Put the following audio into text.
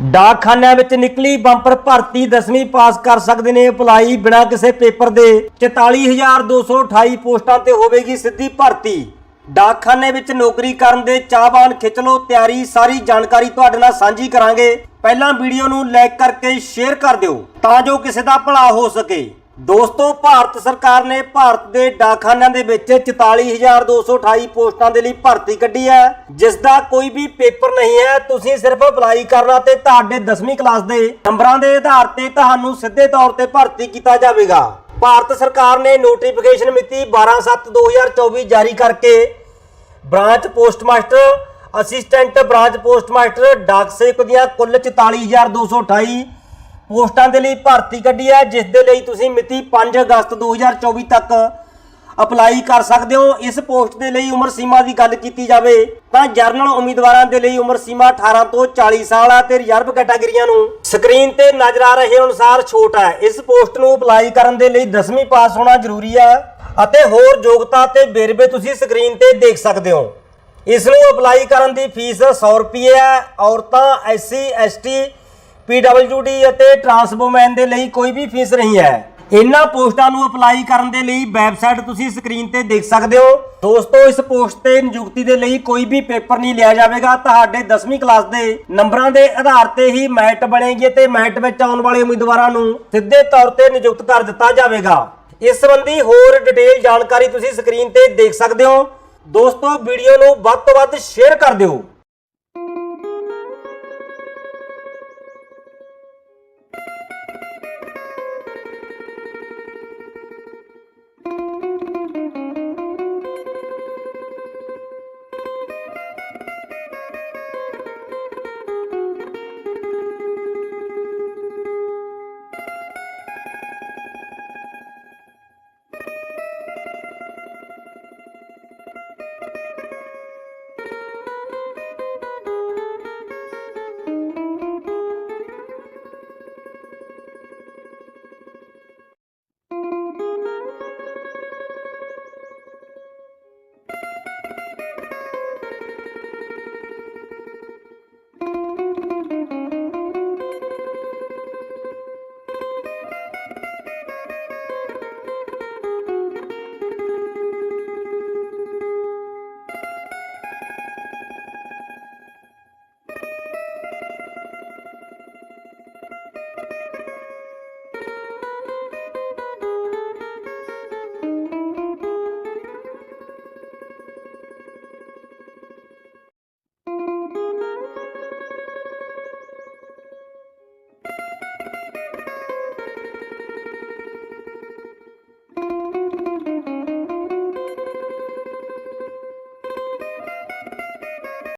ਡਾਕਖਾਨਿਆਂ ਵਿੱਚ ਨਿਕਲੀ ਬੰਪਰ ਭਰਤੀ 10ਵੀਂ ਪਾਸ ਕਰ ਸਕਦੇ ਨੇ ਅਪਲਾਈ ਬਿਨਾਂ ਕਿਸੇ ਪੇਪਰ ਦੇ। 44228 ਪੋਸਟਾਂ ਤੇ ਹੋਵੇਗੀ ਸਿੱਧੀ ਭਰਤੀ। ਡਾਕਖਾਨੇ ਵਿੱਚ ਨੌਕਰੀ ਕਰਨ ਦੇ ਚਾਹਵਾਨ ਖਿੱਚ ਲਓ ਤਿਆਰੀ, ਸਾਰੀ ਜਾਣਕਾਰੀ ਤੁਹਾਡੇ ਨਾਲ ਸਾਂਝੀ ਕਰਾਂਗੇ। ਪਹਿਲਾਂ ਵੀਡੀਓ ਨੂੰ ਲਾਈਕ ਕਰਕੇ ਸ਼ੇਅਰ ਕਰ ਦਿਓ ਤਾਂ ਜੋ ਕਿਸੇ ਦਾ ਭਲਾ ਹੋ ਸਕੇ। ਦੋਸਤੋ, ਭਾਰਤ ਸਰਕਾਰ ਨੇ ਭਾਰਤ ਦੇ ਡਾਕਖਾਨਿਆਂ ਦੇ ਵਿੱਚ 44228 ਪੋਸਟਾਂ ਦੇ ਲਈ ਭਰਤੀ ਕੱਢੀ ਹੈ ਜਿਸ ਦਾ ਕੋਈ ਵੀ ਪੇਪਰ ਨਹੀਂ ਹੈ। ਤੁਸੀਂ ਸਿਰਫ ਅਪਲਾਈ ਕਰਨਾ ਤੇ ਤੁਹਾਡੇ 10ਵੀਂ ਕਲਾਸ ਦੇ ਨੰਬਰਾਂ ਦੇ ਆਧਾਰ ਤੇ ਤੁਹਾਨੂੰ ਸਿੱਧੇ ਤੌਰ ਤੇ ਭਰਤੀ ਕੀਤਾ ਜਾਵੇਗਾ। ਭਾਰਤ ਸਰਕਾਰ ਨੇ ਨੋਟੀਫਿਕੇਸ਼ਨ ਮਿਤੀ 12/7/2024 ਜਾਰੀ ਕਰਕੇ branch postmaster, assistant branch postmaster ਡਾਕ ਸੇਵਕ ਦੀਆਂ ਕੁੱਲ 44228 ਪੋਸਟਾਂ ਦੇ ਲਈ ਭਰਤੀ ਕੱਢੀ ਹੈ, ਜਿਸ ਦੇ ਲਈ ਤੁਸੀਂ ਮਿਤੀ 5 ਅਗਸਤ 2024 ਤੱਕ ਅਪਲਾਈ ਕਰ ਸਕਦੇ ਹੋ। ਇਸ ਪੋਸਟ ਦੇ ਲਈ ਉਮਰ ਸੀਮਾ ਦੀ ਗੱਲ ਕੀਤੀ ਜਾਵੇ, ਤਾਂ ਜਰਨਲ ਉਮੀਦਵਾਰਾਂ ਦੇ ਲਈ ਉਮਰ ਸੀਮਾ 18 ਤੋਂ 40 ਸਾਲ ਹੈ ਤੇ ਰਿਜ਼ਰਵ ਕੈਟਾਗਰੀਆਂ ਨੂੰ ਸਕਰੀਨ ਤੇ ਨਜ਼ਰ ਆ ਰਹੇ ਅਨੁਸਾਰ ਛੋਟ ਹੈ। ਇਸ ਪੋਸਟ ਨੂੰ ਅਪਲਾਈ ਕਰਨ ਦੇ ਲਈ 10ਵੀਂ ਪਾਸ ਹੋਣਾ ਜ਼ਰੂਰੀ ਹੈ ਅਤੇ ਹੋਰ ਯੋਗਤਾ ਤੇ ਵੇਰਵੇ ਤੁਸੀਂ ਸਕਰੀਨ ਤੇ ਦੇਖ ਸਕਦੇ ਹੋ। ਇਸ ਨੂੰ ਅਪਲਾਈ ਕਰਨ ਦੀ ਫੀਸ 100 ਰੁਪਏ ਹੈ। ਔਰਤਾਂ, ਐਸਸੀ, ਐਸਟੀ ਪੀਡਬਲਯੂਡੀ ਅਤੇ ਟਰਾਂਸਵੋਮੈਨ ਦੇ ਲਈ ਕੋਈ ਵੀ ਫੀਸ ਨਹੀਂ ਹੈ। ਇਹਨਾਂ ਪੋਸਟਾਂ ਨੂੰ ਅਪਲਾਈ ਕਰਨ ਦੇ ਲਈ ਵੈਬਸਾਈਟ ਤੁਸੀਂ ਸਕਰੀਨ ਤੇ ਦੇਖ ਸਕਦੇ ਹੋ। ਦੋਸਤੋ, ਇਸ ਪੋਸਟ ਤੇ ਨਿਯੁਕਤੀ ਦੇ ਲਈ ਕੋਈ ਵੀ ਪੇਪਰ ਨਹੀਂ ਲਿਆ ਜਾਵੇਗਾ। ਤੁਹਾਡੇ 10ਵੀਂ ਕਲਾਸ ਦੇ ਨੰਬਰਾਂ ਦੇ ਆਧਾਰ ਤੇ ਹੀ ਮੈਟ ਬਣੇਗੀ ਤੇ ਮੈਟ ਵਿੱਚ ਆਉਣ ਵਾਲੇ ਉਮੀਦਵਾਰਾਂ ਨੂੰ ਸਿੱਧੇ ਤੌਰ ਤੇ ਨਿਯੁਕਤ ਕਰ ਦਿੱਤਾ ਜਾਵੇਗਾ। ਇਸ ਸੰਬੰਧੀ ਹੋਰ ਡਿਟੇਲ ਜਾਣਕਾਰੀ ਤੁਸੀਂ ਸਕਰੀਨ ਤੇ ਦੇਖ ਸਕਦੇ ਹੋ। ਦੋਸਤੋ, ਵੀਡੀਓ ਨੂੰ ਵੱਧ ਤੋਂ ਵੱਧ ਸ਼ੇਅਰ ਕਰ ਦਿਓ।